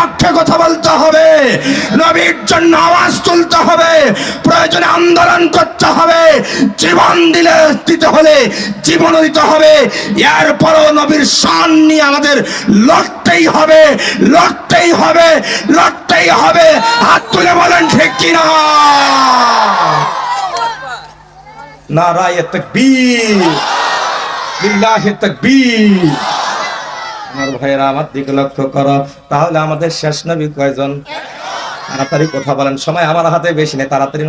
পক্ষে কথা বলতে হবে। নবীর জন্য আওয়াজ তুলতে হবে। প্রয়োজনে আন্দোলন করতে হবে। জীবন দিলে দিতে হলে জীবন দিতে হবে। এরপরও নবীর শান নিয়ে আমাদের লড়তেই হবে লড়তেই হবে লড়তেই হবে। হাত তুলে বলেন, ঠিক কিনা নারায় তকবীর। লিল্লাহি তকবীর। আমার ভাইয়েরা, আমার দিকে লক্ষ্য করো। তাহলে আমাদের শেষ নবী কয়জন? তাড়াতাড়ি কথা বলেন। সময় আমার হাতে বেশি নেই। তাড়াতাড়ি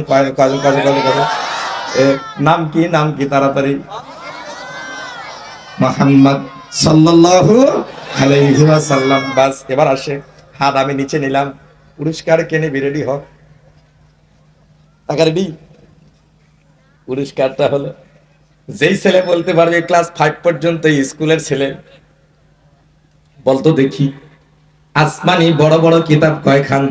নাম কি? নাম কি তাড়াতাড়ি? মোহাম্মদ সাল্লাল্লাহু বাস, এবার আসে। হাত আমি নিচে নিলাম। পুরস্কার কেনে বিরেডি হোক টাকা পুরস্কারটা হলো, যেই ছেলে বলতে পারবে, ক্লাস ফাইভ পর্যন্ত স্কুলের ছেলে। বলতো দেখি। আসমানি বড় বড় কিতাব কয় খান?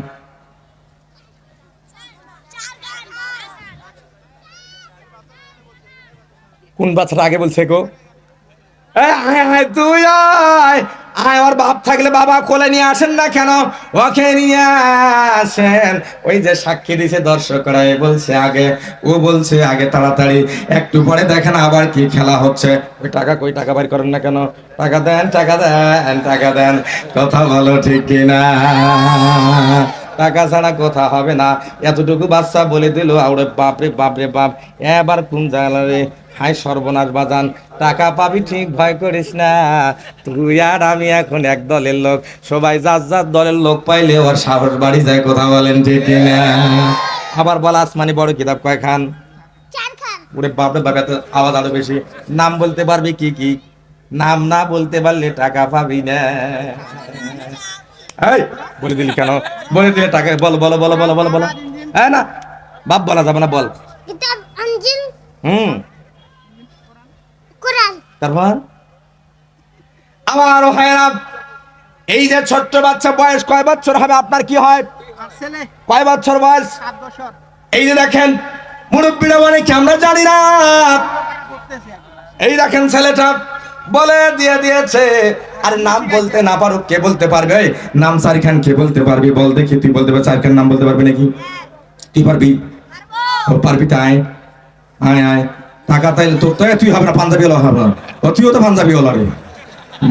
কোন বাচ্চাটা আগে বলছে গো? তুই আয়, ওর বাপ থাকলে বাবা কোলে নিয়ে আসেন না কেন? ওকে নিয়ে আসেন। ওই যে সাক্ষী দিছে দর্শকরা এ বলছে আগে, ও বলছে আগে তাড়াতাড়ি, একটু পরে দেখেন আবার কি খেলা হচ্ছে। ওই টাকা কই, টাকা বাইর করেন না কেন? টাকা দেন টাকা দেন টাকা দেন। কথা বলো ঠিক কিনা টাকা ছাড়া কথা হবে না। এতটুকু বাচ্চা বলে দিল, আউরে বাপরে বাপরে, বাপ। এবার কোন জায়গা রে? হাই সর্বনাশ বাজান টাকা পাবি ঠিক ভয় করিস না। তুই আর আমি এখন এক দলের লোক সবাই যার যার দলের লোক পাইলে ওর সাহস বাড়ি যায় কথা বলেন ঠিক না। আবার বল আসমানি বড় কিতাব কয়খান ওরে বাপরে বাপ এত আওয়াজ আরও বেশি। নাম বলতে পারবি কি কি? নাম না বলতে পারলে টাকা পাবি না। এই বলে দিলি কেন? বলে দিলে টাকা বল বলো বলো বলো বলো বলো। হ্যাঁ না বাপ বলা যাবে না বল। হুম। তারপর? আমার ভাইয়েরা এই যে ছোট্ট বাচ্চা বয়স কয় বছর হবে আপনার কি হয়? ছেলে। কয় বছর বয়স? এই যে দেখেন মুরব্বীরা মানে কি আমরা জানি না। এই দেখেন ছেলেটা বলে দিয়ে দিয়েছে। আর নাম বলতে না পারো কে বলতে পারবে? নাম সারি খান কে বলতে পারবি? বল দেখি তুই বলতে পারবি সারি খান নাম বলতে পারবি নাকি? তুই পারবি? পারবি তাই? আয় আয়। টাকা তাইলে তোর তো তুই হবে না পাঞ্জাবি হলো হবে তুইও তো পাঞ্জাবি হলো রে।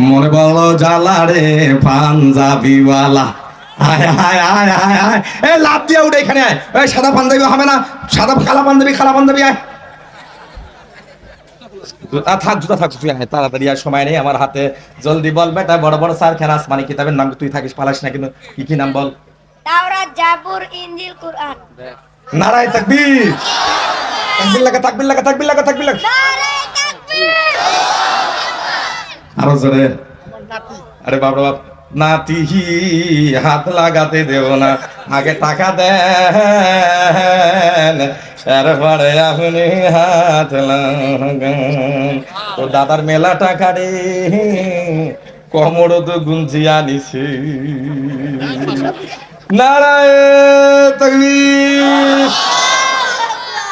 মনে বলো জ্বালা রে পাঞ্জাবি ওয়ালা আয় আয় আয় আয় আয়। এ লাভ দিয়ে উঠে এখানে আয়। এই সাদা পাঞ্জাবি হবে না। সাদা খালা পাঞ্জাবি খালা পাঞ্জাবি আয়। জুতা থাক জুতা থাক তুই আয় তাড়াতাড়ি আর সময় নেই আমার হাতে। জলদি বল বেটা বড় বড় স্যার খেলা আসমানি কিতাবের নাম তুই থাকিস পালাস না কিন্তু। কি কি নাম বল? তাওরাত জাবুর ইনজিল কোরআন। নারায় তাকবীর। তাকবীর লাগা তাকবীর লাগা তাকবীর লাগা তাকবীর আরও জোরে। আরে বাবা বাপ। নাতি হাত লাগাতে দেব না। আগে টাকা দেন আপনি হাত লাগান। তো দাদার মেলা টাকা রে কমর তো গুঞ্জি আনিছি। নারায় তকবীর।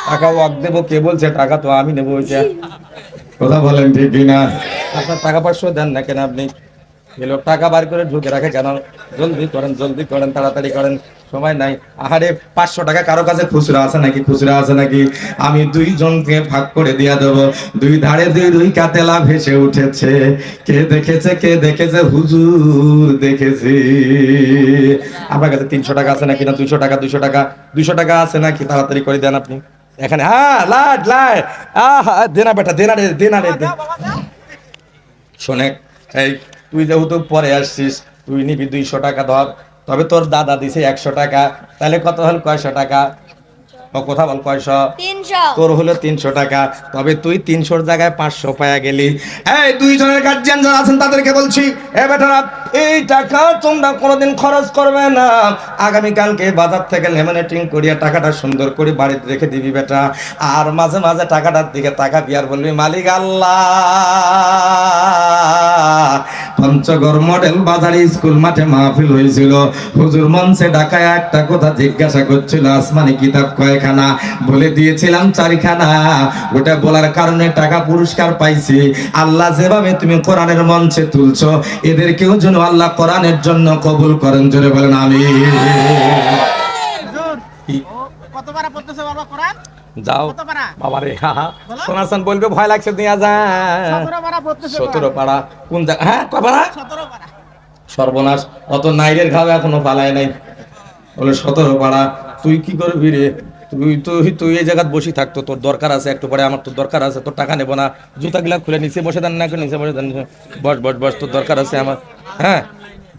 টাকা ওয়াক দেবো কে বলছে টাকা তো আমি নেব ওইটা কথা বলেন ঠিক না আপনার টাকা পয়সা দেন না কেন আপনি? এ লোক টাকা বার করে ঢুকে রাখে কেন? জলদি করেন জলদি করেন তাড়াতাড়ি করেন সময় নাই। আহারে পাঁচশো টাকা কারও কাছে খুচরা আছে নাকি? খুচরা আছে নাকি? আমি দুইজনকে ভাগ করে দিয়া দেবো। দুই ধারে দুই দুই কাতেলা ভেসে উঠেছে। কে দেখেছে কে দেখেছে হুজুর দেখেছি। আপনার কাছে তিনশো টাকা আছে নাকি না? দুইশো টাকা দুইশো টাকা দুইশো টাকা আছে নাকি? তাড়াতাড়ি করে দেন আপনি। এখানে হ্যাঁ লাট লাট আহা, দেনা বেটা, দেনা রে দেনা রে। শোনে, এই, তুই যেহেতু পরে আসছিস, তুই নিবি দুইশো টাকা ধর, তবে তোর দাদা দিছে একশো টাকা, তাহলে কত হল কয়শো টাকা কথা বল কয়শো? তোর হলো তিনশো টাকা। তবে তুই তিনশোর জায়গায় পাঁচশো পায়া গেলি। এই দুইজনের গার্জিয়ান যারা আছেন তাদেরকে বলছি এ বেটারা এই টাকা তোমরা কোনোদিন খরচ করবে না। আগামীকালকে বাজার থেকে লেমিনেটিং করিয়া টাকাটা সুন্দর করে বাড়িতে রেখে দিবি বেটা। আর মাঝে মাঝে টাকাটার দিকে তাকাবি আর বলবি মালিক আল্লাহ পঞ্চগড় মডেল বাজারে স্কুল মাঠে মাহফিল হয়েছিল। হুজুর মঞ্চে ডাকায় একটা কথা জিজ্ঞাসা করছিল আসমানি কিতাব কয়খানা? বলে দিয়েছিলাম চারিখানা। ওটা বলার কারণে টাকা পুরস্কার পাইছি। আল্লাহ যেভাবে তুমি কোরআনের মঞ্চে তুলছো এদেরকেও যেন আল্লাহ কোরআনের জন্য কবুল করেন। জোরে বলেন আমি হুজুর, ও কত পারা পড়তেছে বাবা কোরআন? যাও। বাবা রে সোনারসান বলবে ভয় লাগছে দিয়া যা। সতেরো পাড়া কোন জায়গা হ্যাঁ কয় পাড়া সর্বনাশ। অত নাইরের ঘাও এখনও পালায় নাই। বলে সতেরো পাড়া তুই কি করবি রে? তুই তুই তুই এই জায়গায় বসে থাকতো তোর দরকার আছে একটু পরে আমার তোর দরকার আছে। তোর টাকা নেব না। জুতা গিলা খুলে নিচে বসে দেন না নিচে বসে দেন বস বস বস তোর দরকার আছে আমার। হ্যাঁ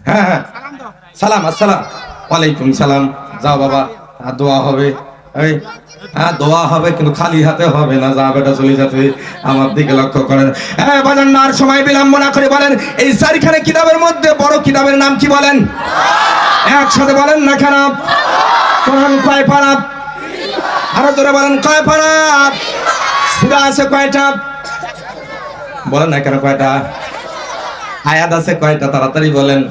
হ্যাঁ হ্যাঁ। সালাম সালাম আসসালাম। ওয়ালাইকুম সালাম। যাও বাবা আর দোয়া হবে। হ্যাঁ দোয়া হবে, কিন্তু খালি হাতে হবে না, যা বেটা চলে যাবে আমার দিকে লক্ষ্য করেন। হ্যাঁ বলেন না আর সময় বিলম্ব না করে বলেন, এই চারিখানে কিতাবের মধ্যে বড় কিতাবের নাম কি বলেন? একসাথে বলেন না কেন কোরআন কয় পাড়া আরও জোরে বলেন, কয় পাড়া সুরা আছে কয়টা? বলেন না কেন কয়টা? আয়াত আছে কয়টা? তাড়াতাড়ি বলেন।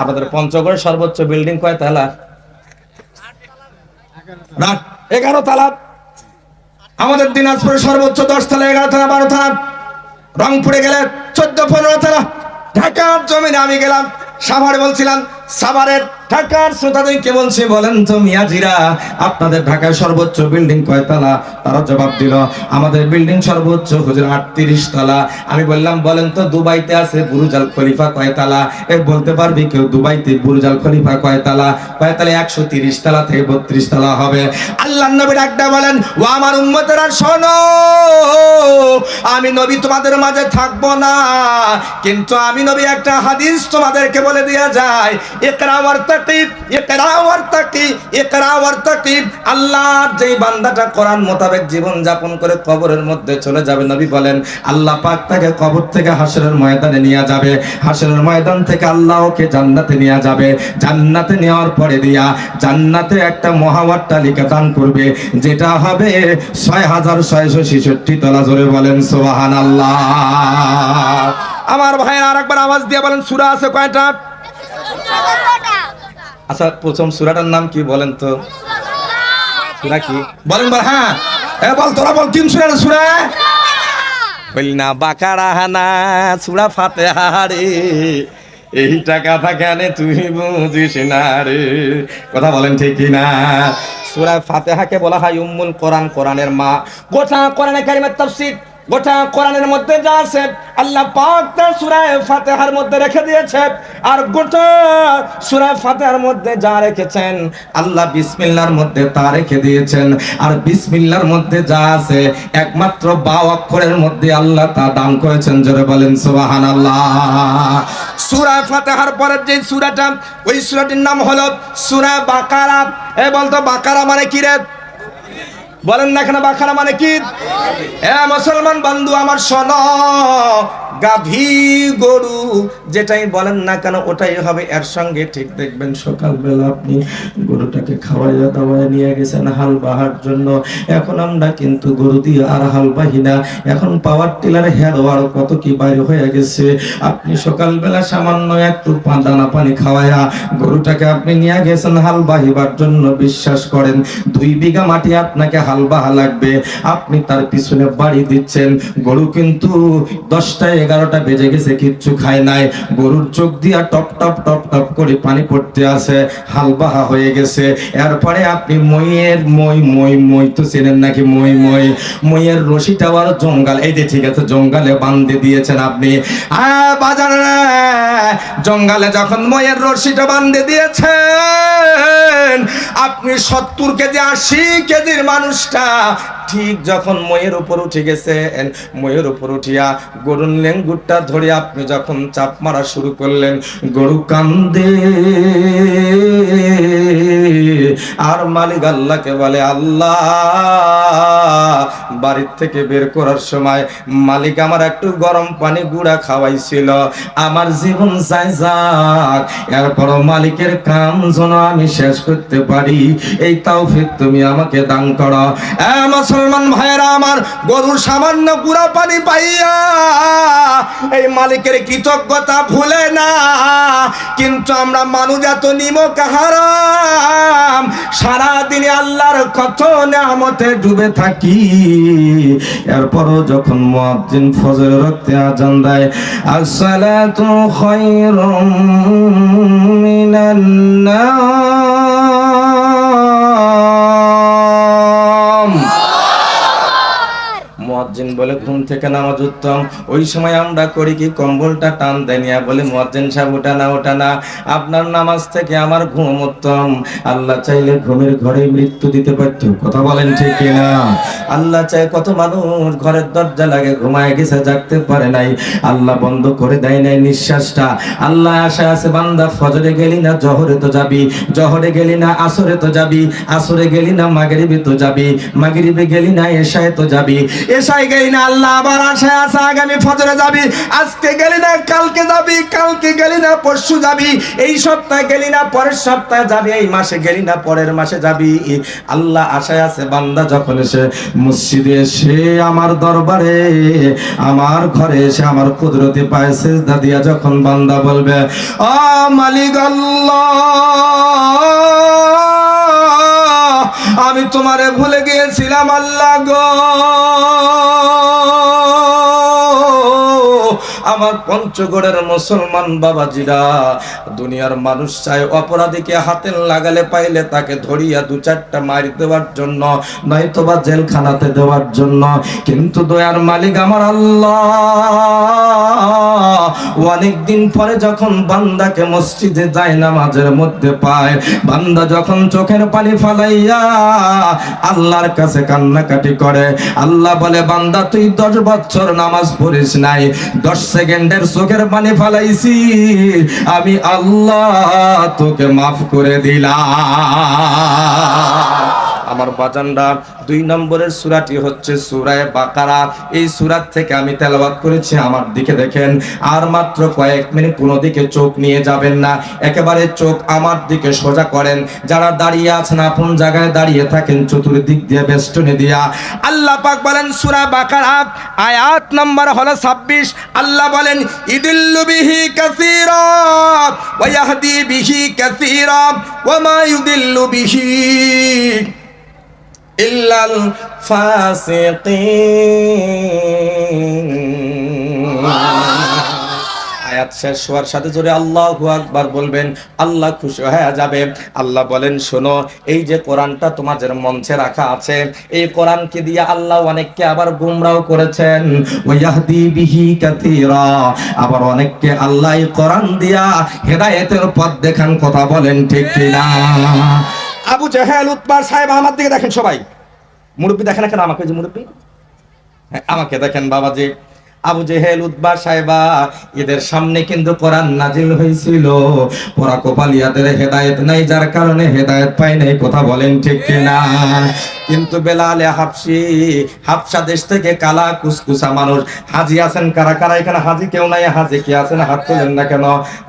আমাদের পঞ্চগড় সর্বোচ্চ বিল্ডিং কয় তালা? এগারো তালা আমাদের দিনাজপুরের সর্বোচ্চ দশ তালা, এগারো তালা, বারো তালা। রংপুরে গেলে চোদ্দ, পনেরো তালা। ঢাকার জমিনে আমি গেলাম, সাভারে বলছিলাম, সাভারের ঢাকার শ্রোতাদেরকে বলছি, বলেন তো মিয়াজিরা, আপনাদের ঢাকায় সর্বোচ্চ বিল্ডিং কয়তলা তারা জবাব দিল, আমাদের বিল্ডিং সর্বোচ্চ হুজুর আটত্রিশ তলা। আমি বললাম, বলেন তো দুবাইতে আছে বুরুজাল খলিফা কয়তলা এ, বলতে পারবি কেউ দুবাইতে বুরুজাল খলিফা কয়তলা কয়তলা একশো তিরিশ তলা থেকে বত্রিশ তলা হবে। আল্লাহ নবী ডাকটা বলেন, ও আমার উম্মতেরা শোনো, আমি নবী তোমাদের মাঝে থাকব না। কিন্তু আমি নবী একটা হাদিস তোমাদেরকে বলে দেওয়া যায় একরা ওয়ার্তাকিব একরা ওয়ার্তাকিব আল্লাহর যেই বান্দাটা কোরআন মোতাবেক জীবন যাপন করে কবরের মধ্যে চলে যাবে, নবী বলেন, আল্লাহ পাক তাকে কবর থেকে হাসরের ময়দানে নিয়ে যাবে। হাসরের ময়দান থেকে আল্লাহ ওকে জান্নাতে নিয়ে যাবে। জান্নাতে নেওয়ার পরে দিয়া জান্নাতে একটা মহাওয়াট্টালিকা দান করবে, যেটা হবে ছয় হাজার ছয়শো ছেষট্টি তলা। জোরে বলেন সোহান আল্লাহ আমার ভাইয়ের আর একবার আওয়াজ দিয়ে বলেন, সুরা আছে কয়টা? আচ্ছা প্রথম সুরাটার নাম কি বলেন তো? সুরা কি? বলেন বল হ্যাঁ। বল, তোরা বল তিন সুরা সুরা? বলি, না, বাকারা হানা, সুরা ফাতে হারে এইটা কথা কেন তুই বুঝিস না রে। কথা বলেন ঠিক না? সুরা ফাতেহাকে বলা হয় উম্মুল কোরআন, কোরআনের মা। গোটা কোরআনে কারিমের তাফসীর গোটা কোরআনের মধ্যে যা আছে, আল্লাহ পাক তার সূরা ফাতিহার মধ্যে রেখে দিয়েছে। আর গোটা সূরা ফাতিহার মধ্যে যা রেখেছেন, আল্লাহ বিসমিল্লাহর মধ্যে তা রেখে দিয়েছেন। আর বিসমিল্লাহর মধ্যে যা আছে, একমাত্র বা অক্ষরের মধ্যে আল্লাহ তা দান করেছেন, জোরে বলেন সুবহানাল্লাহ। সূরা ফাতিহার পরের যে সূরাটা, ওই সূরাটির নাম হলো সূরা বাকারা। এ বলতো বাকারা মানে কি রে? বলেন না এখানে বাখানা মানে কি? হ্যাঁ মুসলমান বন্ধু আমার শোন। গাভী গরু, যেটাই বলেন না কেন, ওটাই হবে এর সঙ্গে। ঠিক দেখবেন, সকালবেলা আপনি গরুটাকে খাওয়াইয়া দাওয়াইয়া নিয়ে গেছেন হাল বাহার জন্য। এখন আমরা কিন্তু গরু দিয়ে আর হাল বাহি না। এখন পাওয়ার টিলার হেরোয়ার কত কি বাইরে হয়ে গেছে। আপনি সকালবেলা সামান্য একটু দানা পানি খাওয়াইয়া গরুটাকে আপনি নিয়ে গেছেন হাল বাহিবার জন্য। বিশ্বাস করেন, দুই বিঘা মাটি আপনাকে হাল বাহা লাগবে। আপনি তার পিছনে বাড়ি দিচ্ছেন। গরু কিন্তু দশটা এগারোটা বেজে গেছে, কিচ্ছু খায় নাই। গরুর চোখ দিয়া টপ টপ টপ টপ করে পানি পড়তে আছে, হাল বাহা হয়ে গেছে। এরপরে আপনি মইয়ের মই মই মই তো চেনেন নাকি? মই মই। মইয়ের রশিটা আবার জঙ্গল। এই যে ঠিক আছে, জঙ্গলে বান্ধে দিয়েছেন আপনি। বাজারে জঙ্গলে যখন মইয়ের রশিটা বান্ধে দিয়েছেন, আপনি সত্তর কেজি, আশি কেজির মানুষটা ঠিক যখন ময়ের উপর উঠে গেছেন ময়ের উপর উঠিয়া গরুর লেঙ্গুরটা ধরে আপনি যখন চাপ মারা শুরু করলেন গরু কান্দে। আর মালিক আল্লাহকে বলে, আল্লাহ, বাড়ির থেকে বের করার সময় মালিক আমার একটু গরম পানি গুড়া খাওয়াইছিল। আমার জীবন চাই যাক, এরপরও মালিকের কাম যেন আমি শেষ করতে পারি। এই তৌফিক তুমি আমাকে দান করো। মুসলমান ভাইয়েরা আমার গরুর সামান্য গুড়া পানি পাইয়া, এই মালিকের কৃতজ্ঞতা ভুলে না। কিন্তু আমরা মানুষ এত নিমক হারাম সারাদিনে আল্লাহর কত নামতে ডুবে থাকি। এরপরও যখন মুয়াজ্জিন ফজর রক্তে আজান দেয়, আসসালাতু খায়রুম মিনান নাম মুয়াজ্জিন বলে, ঘুম থেকে নামাজ উত্তম। ওই সময় আমরা করি কি, কম্বলটা টান দেনিয়া বলে, মুয়াজ্জিন সাহেব ওটা না ওটা না। আপনার নামাজ থেকে আমার ঘুম উত্তম। আল্লাহ চাইলে ঘুমের ঘরে মৃত্যু দিতে পারত। কথা বলেন ঠিক কিনা? আল্লাহ চাই কত মানুষ ঘরের দরজা লাগে, ঘুমায় গেছে, জাগতে পারে নাই। আল্লাহ বন্ধ করে দেয় নাই নিঃশ্বাসটা। আল্লাহ আশা আছে, বান্দা ফজরে গেলি না, জহরে তো যাবি। জহরে গেলি না, আসরে তো যাবি। আসরে গেলি না, মাগরিবে তো যাবি। মাগরিবে গেলি না, এশায় তো যাবি। এশায় গেলি না, আল্লাহ আবার আশায় আছে আগামী ফজরে যাবি। আজকে গেলি না, কালকে যাবি, কালকে গেলি না, পরশু যাবি। এই সপ্তাহে গেলি না, পরের সপ্তাহে যাবি, এই মাসে গেলি না, পরের মাসে যাবি। আল্লাহ আশায় আছে, বান্দা যখন এসে মসজিদে এসে আমার দরবারে, আমার ঘরে এসে আমার কুদরতি পায়ে সেজদা দিয়া যখন বান্দা বলবে, ও মালিক আল্লাহ আমি তোমারে ভুলে গিয়েছিলাম আল্লাহ গো। আমার পঞ্চগড়ের মুসলমান বাবাজিরা। দুনিয়ার মানুষ চায় অপরাধীকে হাতে লাগালে পাইলে তাকে ধরিয়া দু চারটা মারি দেওয়ার জন্য নয়তো বা জেলখানাতে দেওয়ার জন্য। কিন্তু দয়ার মালিক আমার আল্লাহ। অনেক দিন পরে যখন বান্দাকে মসজিদে যায়, নামাজের মধ্যে পায়, বান্দা যখন চোখের পানি ফালাইয়া আল্লাহর কাছে কান্নাকাটি করে, আল্লাহ বলে, বান্দা, তুই দশ বছর নামাজ পড়িস নাই, দশ সেকেন্ডের চোখের পানি ফালাইছি আমি আল্লাহ তোকে মাফ করে দিলাম। আমার বাজানরা দুই নম্বরের সুরাটি হচ্ছে সুরায় বাকারা। এই সুরাত থেকে আমি তেলাওয়াত করেছি, আমার দিকে দেখেন, আর মাত্র কয়েক মিনিট কোনো দিকে চোখ নিয়ে যাবেন না। একেবারে চোখ আমার দিকে সোজা করেন। যারা দাঁড়িয়ে আছেন, আপন জায়গায় দাঁড়িয়ে থাকেন, চতুর্দিক দিয়ে বেষ্টনী দিয়া। আল্লাহ পাক বলেন, সুরা বাকারা আয়াত নাম্বার হলো ছাব্বিশ। আল্লাহ বলেন, ইদিল্লু বিহি কাসীরা ওয়া ইয়াহদি বিহি কাসীরা ওয়া মা ইউদিল্লু বিহি ইল্লাল ফাসিকিন। আয়াত শেষ হওয়ার সাথে জোরে আকবার বলবেন, আল্লাহ খুশি হয়ে যাবে। আল্লাহ বলেন, শোনো, এই যে কোরআনটা তোমাদের মঞ্চে রাখা আছে, এই কোরআনকে দিয়ে আল্লাহ অনেককে আবার গুমরাও করেছেন। ওয়াহদি বিহি আবার অনেককে আল্লাহ কোরআন দিয়া হেদায়েতের পথ দেখান, কথা বলেন ঠিক কিনা? আবু জাহেল উতবার সাহেব আমার দিকে দেখেন সবাই। মুরব্বী দেখেন না কেন আমাকে যে মুরব্বী? হ্যাঁ, আমাকে দেখেন বাবাজি আবু জেহেল উদ্বা সাহেবা এদের সামনে কিন্তু কোরআন নাজিল হয়েছিল। ওরা কপালিয়াদের হেদায়েত নাই যার কারণে হেদায়েত পাই নাই কথা বলেন ঠিক কিনা? কিন্তু বেলালে হাফসি হাফসা দেশ থেকে কালা কুসকুসা মানুষ। হাজি আছেন কারা? কারা এখানে হাজি? কেউ নাই হাজি কে আছেন? হাত তোলেন না কেন?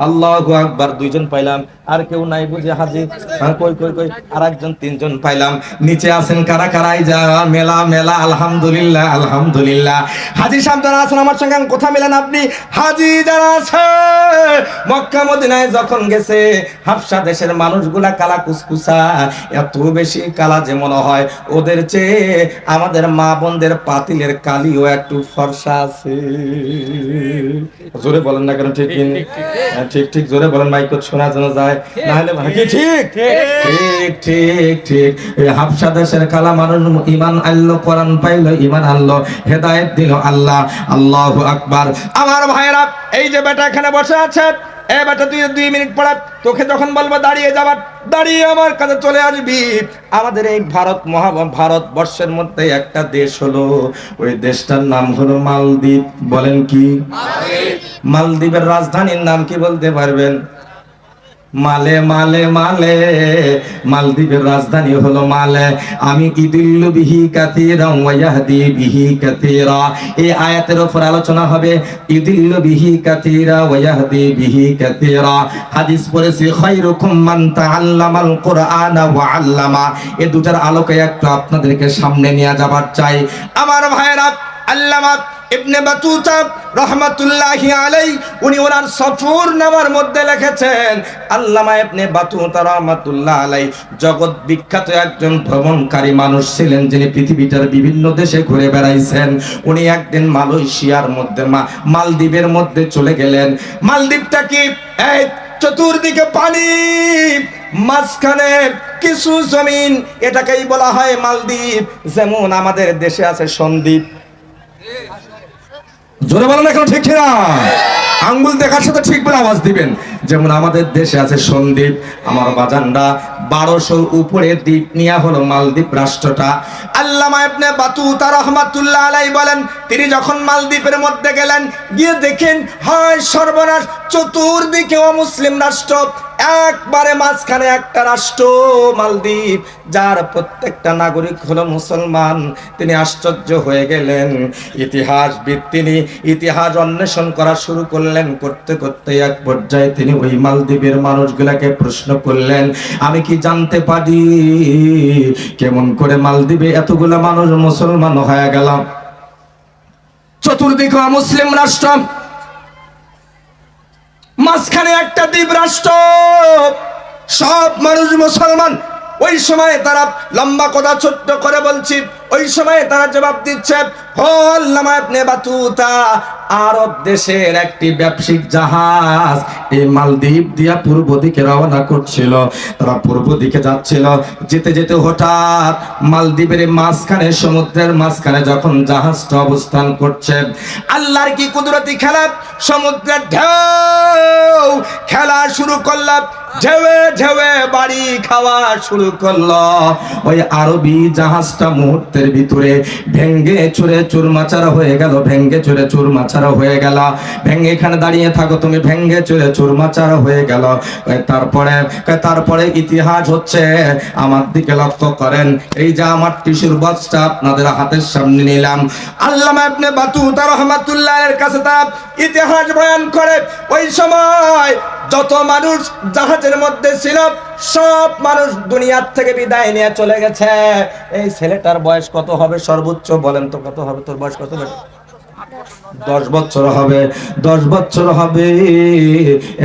আল্লাহ আকবার দুইজন পাইলাম। আর কেউ নাই বুঝে হাজি হ্যাঁ, কই কই কই আর একজন তিনজন পাইলাম। নিচে আছেন কারা কারাই যা মেলা মেলা আলহামদুলিল্লাহ আলহামদুলিল্লাহ। হাজি সাহেব যারা আছেন আমার সঙ্গে কথা মেলেন আপনি। হাজি যারা আছে মক্কা মদিনায় যখন গেছে হাফসা দেশের মানুষগুলা কালা কুসকুসা এত বেশি কালা যে মনে হয়। ওদের চেয়ে আমাদের মা বোনদের পাতিলের কালিও একটু ফর্সা আছে। জোরে বলেন না কেন ঠিক। হ্যাঁ, ঠিক ঠিক জোরে বলেন মাইক শোনা যেন যায়। না হলে কি ঠিক। ঠিক ঠিক ঠিক। হাফসা দেশের কালা মানুষ ইমান আনলো কোরআন পাইলো ইমান আনলো হেদায়েত দিল আল্লাহ। আল্লাহু আকবার। আমার ভাইরা এই যে বেটা এখানে বসে আছে এ বেটা তুই দুই মিনিট পড়া তোকে যখন বলব দাঁড়িয়ে যাবার দাঁড়িয়ে আমার কাছে চলে আসবি। আমাদের এই ভারত মহা ভারতবর্ষের মধ্যে একটা দেশ হলো ওই দেশটার নাম হলো মালদ্বীপ। বলেন কি? মালদ্বীপের রাজধানীর নাম কি বলতে পারবেন? মালে মালে মালে, মালদ্বীপের রাজধানী হলো মালে। আমি ইদিল্লু বিহি কাতিরা ওয়াহদি বিহি কাতিরা এই আয়াতের উপর আলোচনা হবে ইদিল্লু বিহি কাতিরা ওয়াহদি বিহি কাতিরা হাদিস পড়েছি মান তাআল্লামাল ওয়া আল্লামা। এই দুটার আলোকে একটু আপনাদেরকে সামনে নিয়ে যাবার চাই। আমার ভাইরা আল্লামা ইবনে বাতুতা রহমাতুল্লাহি আলাই উনি ওনার সফর নামার মধ্যে লিখেছেন, আল্লামা ইবনে বাতুতা রহমাতুল্লাহ আলাই জগৎ বিখ্যাত একজন ভ্রমণকারী মানুষ ছিলেন যিনি পৃথিবীটার বিভিন্ন দেশে ঘুরে বেড়াইছেন। উনি একদিন মালয়েশিয়ার মধ্যে মালদ্বীপের মধ্যে চলে গেলেন। মালদ্বীপটা কি? এই চতুর্দিকে পানি, মাঝখানে কিছু জমিন, এটাকেই বলা হয় মালদ্বীপ। যেমন আমাদের দেশে আছে সন্দ্বীপ। জোরে বলেন এখন ঠিক না আঙ্গুল দেখার সাথে ঠিক বলে আওয়াজ দিবেন। যেমন আমাদের দেশে আছে সন্দ্বীপ আমার বাজানরা বারোশোর উপরে দ্বীপ নিয়ে হলো মালদ্বীপ রাষ্ট্রটা। রহমাতুল্লাহ আলাই বলেন, তিনি যখন মালদ্বীপের মধ্যে গেলেন, গিয়ে দেখেন, হয় সর্বনাশ, চতুর্দিকে একবারে মাঝখানে একটা রাষ্ট্র, মালদ্বীপ, যার প্রত্যেকটা নাগরিক হলো মুসলমান। তিনি আশ্চর্য হয়ে গেলেন। ইতিহাসবিদ তিনি ইতিহাস অন্বেষণ করা শুরু করলেন। করতে করতে এক পর্যায়ে তিনি ওই মালদ্বীপের মানুষগুলাকে প্রশ্ন করলেন, আমি কি জানতে পারি কেমন করে মালদ্বীপে এতগুলা মানুষ মুসলমান হয়ে গেলাম? চতুর্দিকে মুসলিম রাষ্ট্র। মাঝখানে একটা দ্বীপ রাষ্ট্র। সব মানুষ মুসলমান। ওই সময় তারা লম্বা কথা ছোট্ট করে বলছি। ওই সময় তারা জবাব দিচ্ছে হো আল্লামা ইবনে বাতুতা আরব দেশের একটি ব্যবসায়িক জাহাজ এই মালদ্বীপ দিয়া পূর্ব দিকে রওনা করছিল। তারা পূর্ব দিকে যাচ্ছিল। যেতে যেতে হঠাৎ মালদ্বীপের মাঝখানে, সমুদ্রের মাঝখানে যখন জাহাজটা অবস্থান করছে, আল্লাহর কি কুদরতি খেলা? সমুদ্রের ঢেউ খেলা শুরু করলাম। ঢেউয়ে ঢেউয়ে বাড়ি খাওয়া শুরু করল। ওই আরবি জাহাজটা মুহূর্তের ভিতরে ভেঙ্গে চুরে চুরমাচারা হয়ে গেল, ভেঙ্গে চুরে চুরমাচারা হয়ে গেল। ভেঙ্গে এখানে দাঁড়িয়ে থাকো, তুমি ভেঙ্গে চুরে চুরমাচারা হয়ে গেল। তারপরে তারপরে ইতিহাস হচ্ছে, আমার দিকে লক্ষ্য করেন। এই যে আমার টিসুর বক্সটা আপনাদের হাতের সামনে নিলাম। আল্লামা ইবনে বাতুতা রহমাতুল্লাহের কাছে তার ইতিহাস বয়ান করে, ওই সময় যত মানুষ জাহাজের মধ্যে ছিল, সব মানুষ দুনিয়ার থেকে বিদায় নিয়ে চলে গেছে। এই ছেলেটার বয়স কত হবে সর্বোচ্চ বলেন তো, কত হবে? তোর বয়স কত হবে? দশ বছর হবে, দশ বছর হবে।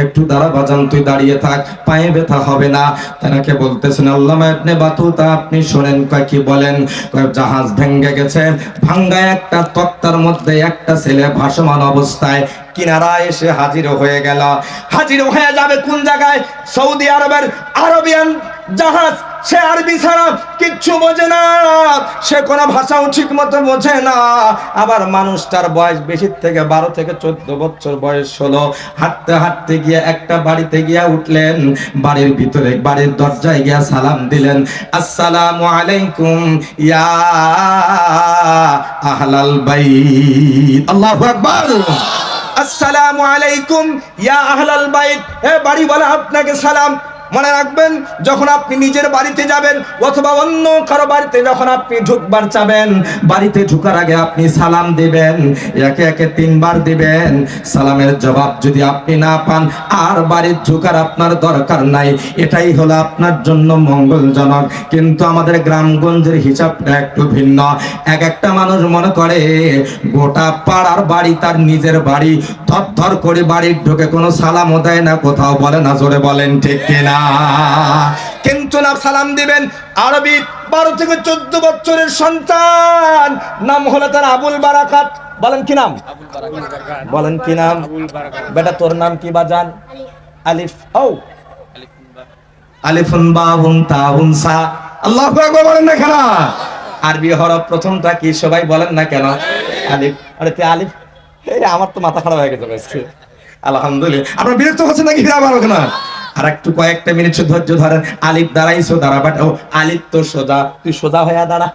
একটু দাঁড়া বাজান, তুই দাঁড়িয়ে থাক, পায়ে ব্যথা হবে না। তাকে বলতেছেন, আল্লামা ইবনে বাতুতা, আপনি শোনেন, কয় কি বলেন? জাহাজ ভেঙ্গে গেছে, ভাঙ্গা একটা তক্তার মধ্যে একটা ছেলে ভাসমান অবস্থায় কিনারায় এসে হাজির হয়ে গেল। হাজির হয়ে যাবে কোন জায়গায়? সৌদি আরবের আরবিয়ান জাহাজ। সে আরবি ছাড়া কিচ্ছু বোঝে না। সে কোনো ভাষাও ঠিক মতো বোঝে না। আবার মানুষটার বয়স বেশি থেকে বারো থেকে চোদ্দ বছর বয়স হলো। হাঁটতে হাঁটতে গিয়ে একটা বাড়িতে গিয়া উঠলেন। বাড়ির ভিতরে, বাড়ির দরজায় গিয়া সালাম দিলেন। আসসালাম আলাইকুম, ইয়া আহলাল বাইত। আল্লাহ আকবার। আসসালামু আলাইকুম, ইয়া আহলাল বাইত। হে বাড়িওয়ালা আপনাকে সালাম। মনে রাখবেন, যখন আপনি নিজের বাড়িতে যাবেন অথবা অন্য কারও বাড়িতে, যখন আপনি ঢুকবার চাবেন, বাড়িতে ঢুকার আগে আপনি সালাম দিবেন, একে একে তিনবার দিবেন। সালামের জবাব যদি আপনি না পান, আর বাড়ির ঢুকার আপনার দরকার নাই, এটাই হলো আপনার জন্য মঙ্গলজনক। কিন্তু আমাদের গ্রামগঞ্জের হিসাবটা একটু ভিন্ন। এক একটা মানুষ মনে করে, গোটা পাড়ার বাড়ি তার নিজের বাড়ি, ধর করে বাড়ির ঢুকে কোনো সালামও দেয় না, কোথাও বলে না, জোরে বলেন ঠিক কিনা? কিন্তু না সালাম দিবেন আরবি বারো থেকে চোদ্দ বছরের সন্তান। নাম হলো তার আবুল বারাকাত। বলেন কি নাম? বলেন কি নাম? বেটা তোর নাম কি বাজান আলিফ। ও আলিফুন বাউন তাউন সা। আল্লাহু আকবার বলেন না কেন? আরবি হরফ প্রথমটা কি সবাই বলেন না কেন? আলিফ। আরে তুই আলিফ? এই আমার তো মাথা খারাপ হয়ে গেছে। আলহামদুলিল্লাহ। আপনার বিরক্ত হচ্ছে নাকি? আবার না আর একটু কয়েকটা মিনিট ধৈর্য ধরেন। আলিফ দাঁড়াইছো ও আলিফ তো সোজা। তুই সোজা হয়ে দাঁড়া।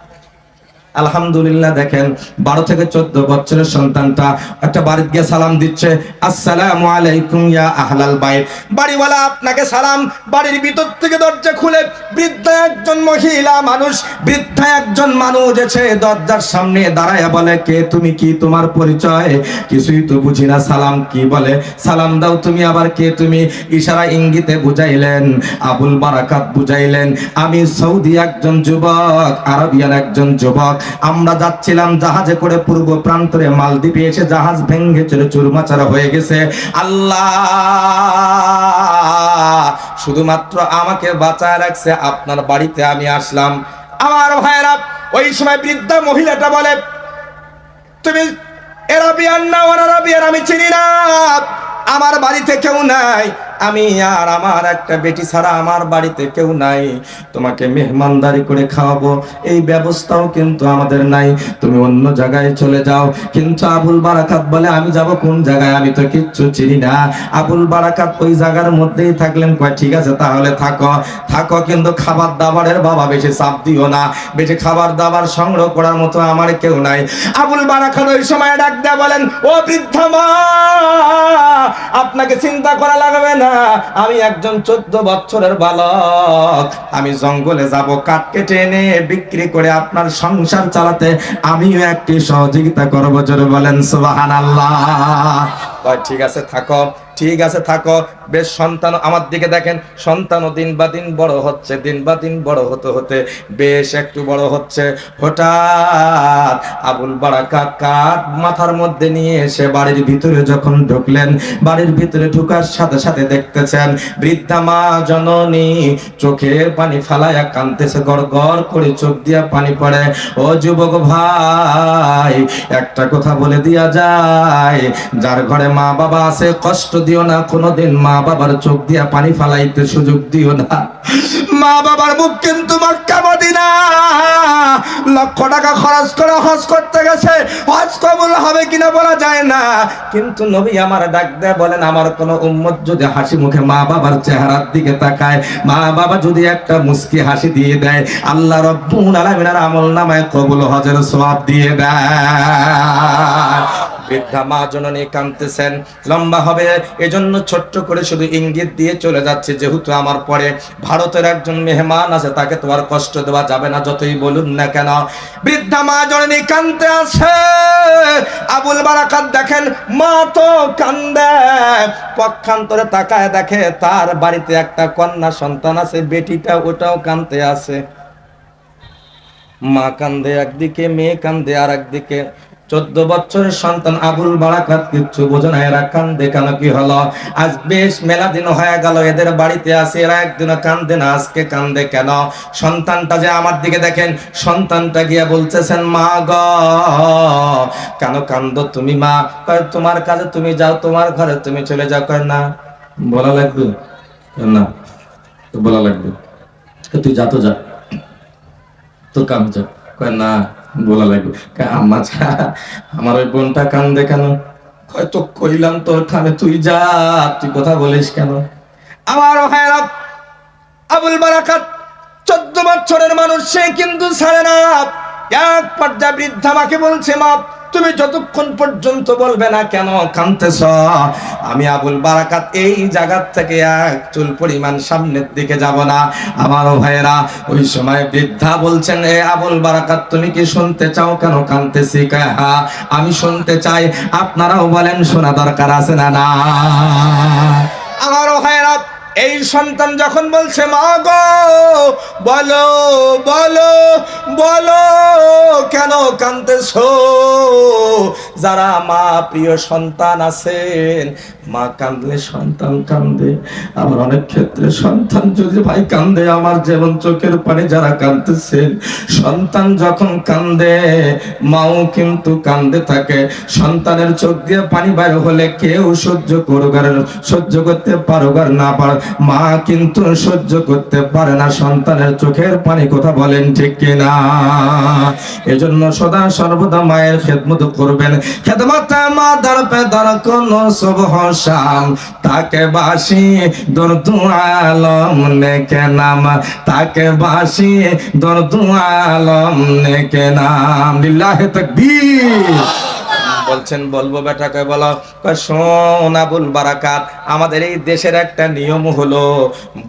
আলহামদুলিল্লাহ, দেখেন, বারো থেকে চোদ্দ বছরের সন্তানটা একটা বাড়িতে গিয়ে সালাম দিচ্ছে, আসসালামু আলাইকুম ইয়া আহলাল বাইত। বাড়িওয়ালা আপনাকে সালাম, বাড়ির ভিতর থেকে দরজা খুলে, বৃদ্ধা একজন মহিলা মানুষ, বৃদ্ধা একজন মানুষ এসে দরজার সামনে দাঁড়ায় বলে, কে তুমি, কি তোমার পরিচয়? কিছুই তো বুঝি না, সালাম কি? বলে, সালাম দাও তুমি আবার কে তুমি? ইশারা ইঙ্গিতে বুঝাইলেন, আবুল বারাকাত বুঝাইলেন, আমি সৌদি একজন যুবক, আরবিয়ান একজন যুবক আমরা যাচ্ছিলাম জাহাজে করে পূর্ব প্রান্তরে মালদ্বীপে এসে জাহাজ ভেঙ্গে চলে চুরমাচারা হয়ে গেছে। আল্লাহ! শুধুমাত্র আমাকে বাঁচায় রাখছে, আপনার বাড়িতে আমি আসলাম। আমার ভাইরা ওই সময় বৃদ্ধা মহিলাটা বলে, তুমি এরাবিয়ান না ওর আরাবিয়ান আমি চিনি না। আমার বাড়িতে কেউ নাই। আমি আর আমার একটা বেটি ছাড়া আমার বাড়িতে কেউ নাই। তোমাকে মেহমানদারি করে খাওয়াবো, এই ব্যবস্থাও কিন্তু আমাদের নাই। তুমি অন্য জায়গায় চলে যাও। কিন্তু আবুল বারাকাত বলে, আমি যাব কোন জায়গায়? আমি তো কিচ্ছু চিনি না। আবুল বারাকাত ওই জায়গার মধ্যেই থাকলেন। কয়, ঠিক আছে, তাহলে থাকো। থাকো কিন্তু খাবার দাবারের বাবা বেশি চাপ দিও না। বেশি খাবার দাবার সংগ্রহ করার মতো আমার কেউ নাই। আবুল বারাকাত ওই সময় ডাক দেয়া বলেন, ও বৃদ্ধ মা, আপনাকে চিন্তা করা লাগবে না। আমি একজন চোদ্দ বছরের বালক। আমি জঙ্গলে যাব কাঠ কেটে এনে বিক্রি করে আপনার সংসার চালাতে আমিও একটি সহযোগিতা করব, জোরে বলেন সুবাহান আল্লাহ ঠিক আছে, থাকো। ঠিক আছে, থাকো। বেশ, সন্তান আমার দিকে দেখেন। সন্তানও দিন বা দিন বড় হচ্ছে, দিন বা দিন বড় হতে হতে বেশ একটু বড় হচ্ছে। হঠাৎ আবুল বারাকা কাঠ মাথার মধ্যে নিয়ে এসে বাড়ির ভিতরে যখন ঢুকলেন, বাড়ির ভিতরে ঢুকার সাথে সাথে দেখতেছেন, বৃদ্ধা মা জননী চোখের পানি ফালাইয়া কানতেছে গড় গড় করে চোখ দিয়া পানি পড়ে। ও যুবক ভাই, একটা কথা বলে দিয়া যায়, যার ঘরে মা বাবা আছে, কষ্ট দিও না, কোনোদিন মা বাবার চোখ দিয়া পানি ফালাইতে সুযোগ দিও না। মা বাবার মুখ কিন্তু মক্কা মদিনা। লক্ষ টাকা খরচ করে হজ করতে গেছে। হজ কবুল হবে কিনা বলা যায় না। কিন্তু নবী আমার ডাক দেয় বলেন, আমার কোনো উম্মত যদি হাসি মুখে মা বাবার চেহারার দিকে তাকায়, মা বাবা যদি একটা মুস্কি হাসি দিয়ে দেয়, আল্লাহ রব্বুল আলামিনের আমল নামায় কবুল হজের সওয়াব দিয়ে দেয়। বৃদ্ধা মা জননী কাঁদতেছেন। লম্বা হবে, এজন্য ছোট্ট করে শুধু ইঙ্গিত দিয়ে চলে যাচ্ছে, যেহেতু আমার পরে ভারতের একজন মেহমান আছে, তাকে তো আর কষ্ট দেওয়া যাবে না, যতই বলুন না কেন। বৃদ্ধা মা জননী কানতে আছে। আবুল বারাকাত দেখেন, মা তো কান্দে। পক্ষান্তরে তাকায় দেখে, তার বাড়িতে একটা কন্যা সন্তান আছে, বেটিটা ওটাও কানতে আছে। মা কান্দে, একদিকে মেয়ে কান্দে আর একদিকে চোদ্দ বছরের সন্তান আবুল বারাকাত কিচ্ছু বোঝে না, এরা কান্দে কেন, কি হলো? আজ বেশ মেলা দিন হয়ে গেল, এদের বাড়িতে আসে, এরা একদিনও কান্দে না, আজকে কান্দে কেন? সন্তানটা যে আমার দিকে দেখেন, সন্তানটা গিয়ে বলতেছেন, মা গ, কেন কান্দ তুমি, মা? কয়, তোমার কাজে তুমি যাও, তোমার ঘরে তুমি চলে যাও। কয়, না, বলা লাগবে? না বলা লাগবে। তুই যা, তো যা তোর কাম যা। কয়, না বলা লাগবে। আম্মা যা আমার ওই বোনটা কান্দে কেন? হয়তো কইলাম তোর খানে তুই যা, তুই কথা বলিস কেন? আমার ভাইরা আবুল বারাকাত চোদ্দ বছরের মানুষ, সে কিন্তু ছাড়ে না। এক পর্যায়ে বৃদ্ধা মাকে বলছে, মা তুমি যতক্ষণ পর্যন্ত বলবে না কেন কানতেছ আমি আবুল বারাকাত এই জায়গার থেকে এক চুল পরিমাণ সামনের দিকে যাব না। আমার ভাইয়েরা, ওই সময় বৃদ্ধা বলছেন, এ আবুল বারাকাত, তুমি কি শুনতে চাও কেন কানতেছি হ্যাঁ আমি শুনতে চাই, আপনারাও বলেন, শোনা দরকার আছে না না? আমার ভাইয়েরা এই সন্তান যখন বলছে, মা গো, বলো বলো বলো, কেন কানতেছ যারা মা, প্রিয় সন্তান আছেন, মা কান্দলে সন্তান কান্দে আবার অনেক ক্ষেত্রে সন্তান যদি ভাই কান্দে আমার যেমন চোখের পানি যারা কান্দতেছেন সন্তান যখন কান্দে মাও কিন্তু কান্দে থাকে। সন্তানের চোখ দিয়ে পানি বাইর হলে কেউ সহ্য করুক আর সহ্য করতে আর না পার। মা কিন্তু সহ্য করতে পারে না, সন্তানের চোখের পানি কথা বলেন ঠিক কিনা? এজন্য সদা সর্বদা মায়ের খেদমত করবেন। খেদমত মাদার পেদার কোন সব হসাম তাকে বাসি দরদু আলম নেকে নাম। তাকে বাসি দরদু আলম নেকে নাম। লিল্লাহে তাকবীর। বলছেন, বলব বেটাকে বলো সোনাবুল বারাকাত, আমাদের এই দেশের একটা নিয়ম হলো,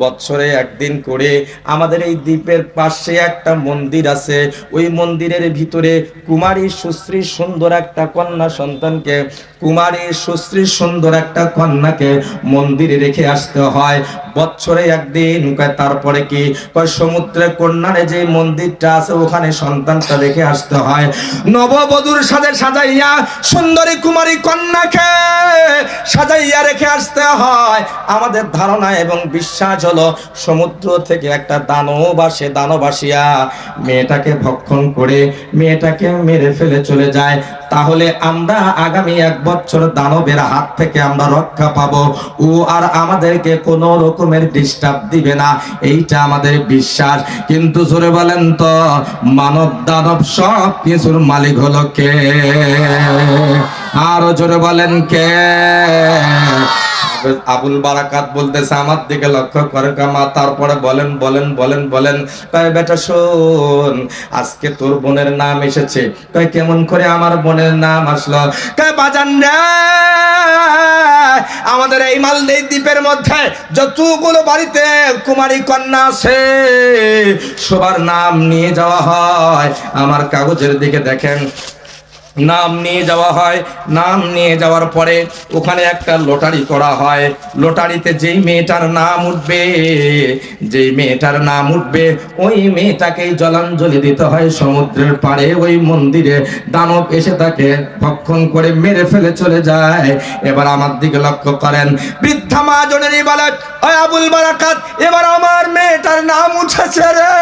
বৎসরে একদিন করে আমাদের এই দ্বীপের পাশে একটা মন্দির আছে। ওই মন্দিরের ভিতরে কুমারী, সুশ্রী, সুন্দর একটা কন্যা সন্তানকে কুমারী সুশ্রী সুন্দর একটা কন্যাকে মন্দিরে রেখে আসতে হয়। বছরে একদিন তারপরে কি? কয়, সমুদ্রে কন্যারে যে মন্দিরটা আছে, ওখানে সন্তানটা রেখে আসতে হয়। নববধূর সাথে সাজাইয়া সুন্দরী কুমারী কন্যাকে সাজাইয়া রেখে আসতে হয়। আমাদের ধারণা এবং বিশ্বাস হলো, সমুদ্র থেকে একটা দানব আসে দানব আসিয়া মেয়েটাকে ভক্ষণ করে, মেয়েটাকে মেরে ফেলে চলে যায়। তাহলে আমরা আগামী এক বছর দানবের হাত থেকে আমরা রক্ষা পাবো। ও আর আমাদেরকে কোনো রকমের ডিস্টার্ব দিবে না, এইটা আমাদের বিশ্বাস। কিন্তু জোরে বলেন তো, মানব দানব সব কিছুর মালিক হলো কে? আরও জোরে বলেন কে? আবুল বারাকাত বলতেছে, আমার দিকে লক্ষ্য করে কামা। তারপরে বলেন বলেন বলেন বলেন তাই বেটা, শোন, আজকে তোর বোনের নাম এসেছে। তাই কেমন করে আমার বোনের নাম আসলো? তাই বাজান আমাদের এই মালদ্বীপ দ্বীপের মধ্যে। যতগুলো বাড়িতে কুমারী কন্যা আছে, সবার নাম নিয়ে যাওয়া হয়। আমার কাগজের দিকে দেখেন নাম নিয়ে যাওয়া হয়। নাম নিয়ে যাওয়ার পরে ওখানে একটা লটারি করা হয়। লটারিতে যেই মেয়েটার নাম উঠবে, যেই মেয়েটার নাম উঠবে, ওই মেয়েটাকেই জলাঞ্জলি দিতে হয় সমুদ্রের পাড়ে। ওই মন্দিরে দানব এসে তাকে ভক্ষণ করে মেরে ফেলে চলে যায়। এবার আমার দিকে লক্ষ্য করেন। বৃদ্ধা মা জনেরই বলে ওই আবুল বারাকাত, এবার আমার মেয়েটার নাম উঠেছে রে।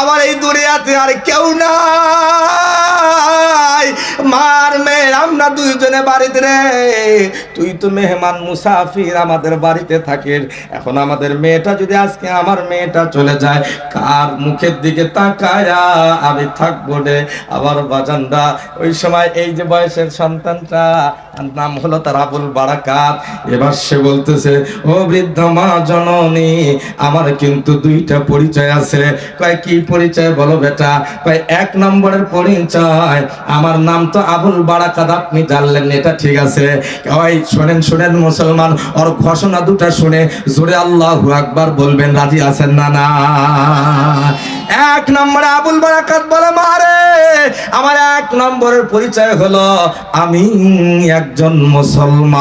আমার এই দুনিয়াতে আর কেউ নাই। মার মেয়ে আমরা দুইজনে বাড়িতে রে। তুই তো মেহমান মুসাফির আমাদের বাড়িতে থাকিস। এখন আমাদের মেয়েটা যদি আজকে আমার মেয়েটা চলে যায়, কার মুখের দিকে তাকায়া আমি থাকব রে। আবার বাজানদা ওই সময় এই যে বয়সের সন্তানটা নাম হলো তার আবুল বারাকাত। এবার সে বলতেছে, ও বৃদ্ধ মা জননী, আমার কিন্তু দুইটা পরিচয় আছে। কয়, কি পরিচয় বলো বেটা? কয়, এক নম্বরের পরিচয়, আমার নাম তো আবুল বারাকাত, আপনি জানলেন এটা ঠিক আছে। ওই শোনেন শোনেন মুসলমান, ওর ঘোষণা দুটা শুনে জোরে আল্লাহু আকবার বলবেন, রাজি আছেন না না? এক নম্বরে আবুল বারাকাত বলে মারে আমার এক নম্বরের পরিচয় হলো আমি একজন মুসলমান।